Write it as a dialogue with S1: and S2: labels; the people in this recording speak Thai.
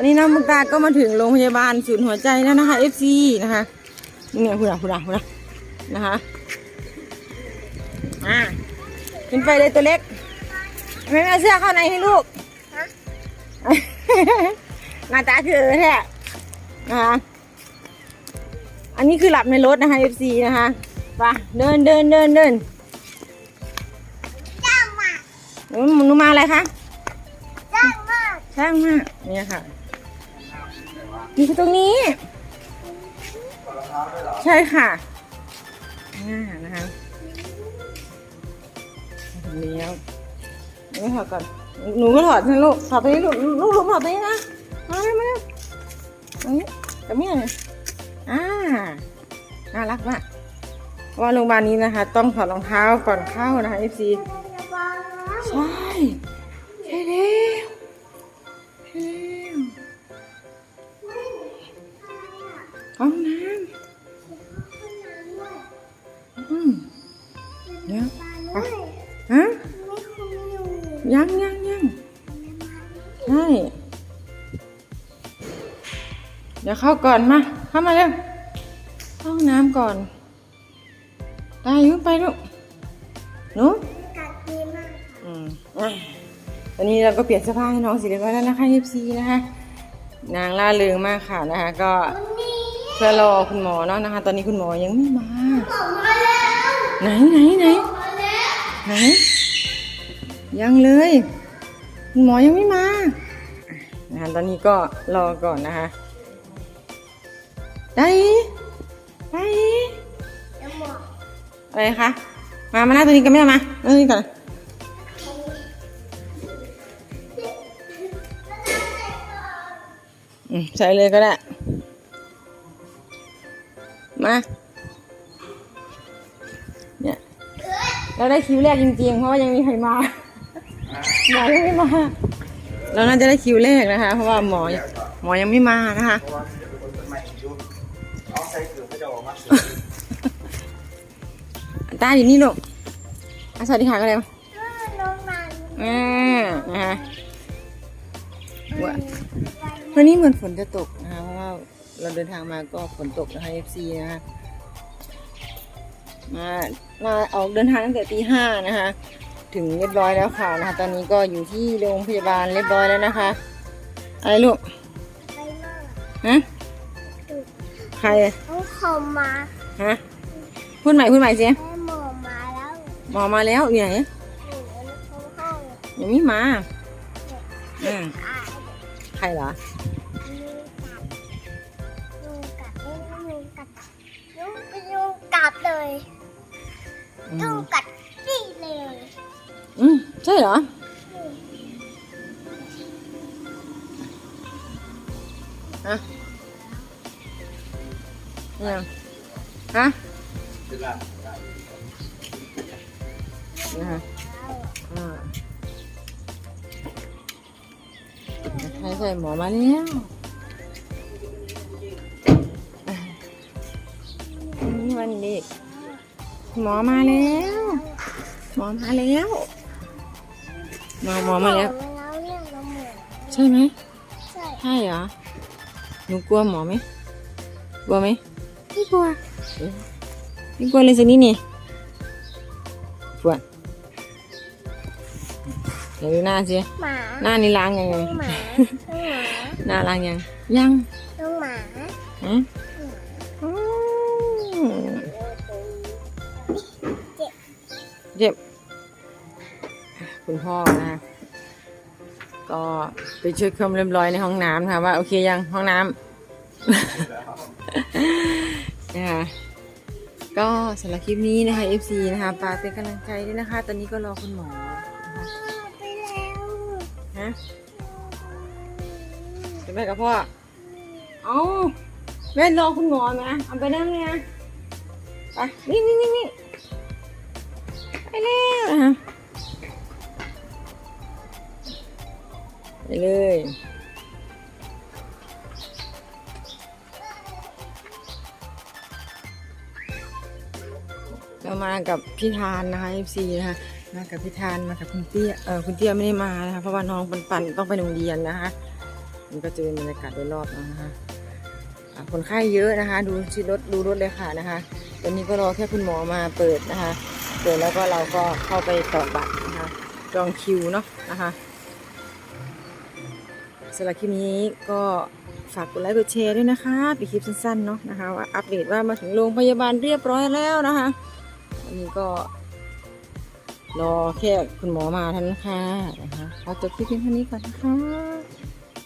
S1: อนนี้น้องมุกดาก็มาถึงโรงพยาบาลศูนย์หัวใจแล้วนะคะ FC นะคะนี่ไงคุณอะคุณอะคุณอะนะคะอ่าขึ้นไปเลยตัวเล็กไม่เอาเสื้อเข้าในให้ลูกหน้าตาคือเออแท้นะคะอันนี้คือหลับในรถนะคะ FC นะคะไปเดินเดินเดินเดิน
S2: จ้างมาก
S1: หนูหนูมาอะไรคะ
S2: จ้างมาก
S1: ช่างมากเนี่ยค่ะนี่คือตรงนี้ ใช่ค่ะอ่านะคะถึงแล้วหนูถอดก่อน หนูก็ถอดนะลูกถอดไปนี่ลูกลูกลูกถอดไปนี่นะมาเลยมาเลยตรงนี้กับเมียเนี่ยอ่าน่ารักมากเพราะว่าโรงพยาบาลนี้นะคะ ต้องถอดรองเท้าก่อนเข้านะคะ FC ใช่ ยวไปฮะยังยังยังใช่เดี๋ยวเข้าก่อนมา เข้ามาเร็วเข้าห้องน้ำก่อนตายยุ่งไปลูกหนู
S2: กัดดีมาก
S1: อืมอะวันนี้เราก็เปลี่ยนเสื้อผ้าให้น้องสิเรียบร้อยแล้วนะคะเอฟซีนะคะ นางล่าเริงมากค่ะนะคะ ก็เพื่อรอคุณหมอเนาะนะคะ ตอนนี้คุณหมอยังไม่มา
S2: บอกมาแล้ว
S1: ไหนไหนไหนไหนยังเลยหมอยังไม่มานะคะตอนนี้ก็รอก่อนนะคะได้ได้
S2: อะ
S1: ไรคะมามาหน้าตัวนี้กันไหมมาหน้าตัวนี้ก่อนใส่เลยก็ได้ มา เราได้คิวแรกจริงๆ เพราะว่ายังมีใครมาหมอยังไม่มา เราน่าจะได้คิวแรกนะคะ เพราะว่าหมอหมอยังไม่มานะคะตาอยู่นี่ลูกอะสวัสดีค่ะก็เลย
S2: น้องมัน
S1: อ่านะคะว่าวันนี้เหมือนฝนจะตกนะคะเพราะว่าเราเดินทางมาก็ฝนตกนะคะ FC นะคะ มามาออกเดินทางตั้งแต่ตีห้านะคะ ถึงเรียบร้อยแล้วค่ะนะคะ ตอนนี้ก็อยู่ที่โรงพยาบาลเรียบร้อยแล้วนะคะอะไรลูก
S2: ไปมาก
S1: ฮะใคร
S2: เขาเข้ามา
S1: ฮะพูดใหม่พูดใหม่สิ
S2: ให้หมอมาแล้ว
S1: หมอมาแล้วอยู่ไหน
S2: หนูเขาห้อง
S1: ยังไม่มาอืม
S2: อะ
S1: ใครเหรอ ใช่เหรอ ฮะยังฮะนะคะอ่าใช่ใช่หมอมาแล้วอะนี่วันเด็กหมอมาแล้ว หมอมาแล้ว มอหมอมาแล้ว
S2: หมอมาแล้วเนี่ยเราหมอ
S1: ใช่ไหม
S2: ใช่
S1: ใช่เหรอหนูกลัวหมอไหมกลัวไหมไม่กลัวเออไม่กลัวเลยสินี่นี่กลัวเดี๋ยวดูหน้าสิ
S2: หมา
S1: หน้านี่ล้างยังไง
S2: น้องหมาน้องหมา
S1: หน้าล้างยังยัง
S2: น้องหมา
S1: ฮะอืมเจ็บ คุณพ่อนะคะก็ไปเช็คความเรียบร้อยในห้องน้ำนะคะว่าโอเคยังห้องน้ำนะคะก็สำหรับคลิปนี้นะคะ FC นะคะฝากเป็นกำลังใจด้วยนะคะ ตอนนี้ก็รอคุณหมอนะคะ
S2: ไปแล้ว
S1: ฮะจะไปกับพ่อเอาแม่รอคุณหมอนะเอาไปนั่งเนี่ยไปนี่นี่นี่ เรามากับพี่ทานนะคะ FC นะคะมากับพี่ทานมากับคุณเตี้ยเออคุณเตี้ยไม่ได้มานะคะเพราะว่าน้องปันปันต้องไปโรงเรียนนะคะมันก็จะเป็นบรรยากาศโดยรอบนะคะคนไข้เยอะนะคะ ดูชิรถดูรถเลยค่ะนะคะตอนนี้ก็รอแค่คุณหมอมาเปิดนะคะเปิดแล้วก็เราก็เข้าไปต่อบัตรนะคะจองคิวเนาะนะคะสำหรับคลิปนี้ก็ฝากกดไลค์กดแชร์ด้วยนะคะเป็นคลิปสั้นๆเนาะนะคะว่าอัปเดตว่ามาถึงโรงพยาบาลเรียบร้อยแล้วนะคะ อันนี้ก็ รอแค่คุณหมอมาท่านั้นค่ะนะคะขอจบคลิปเพียงเท่านี้ก่อนนะคะ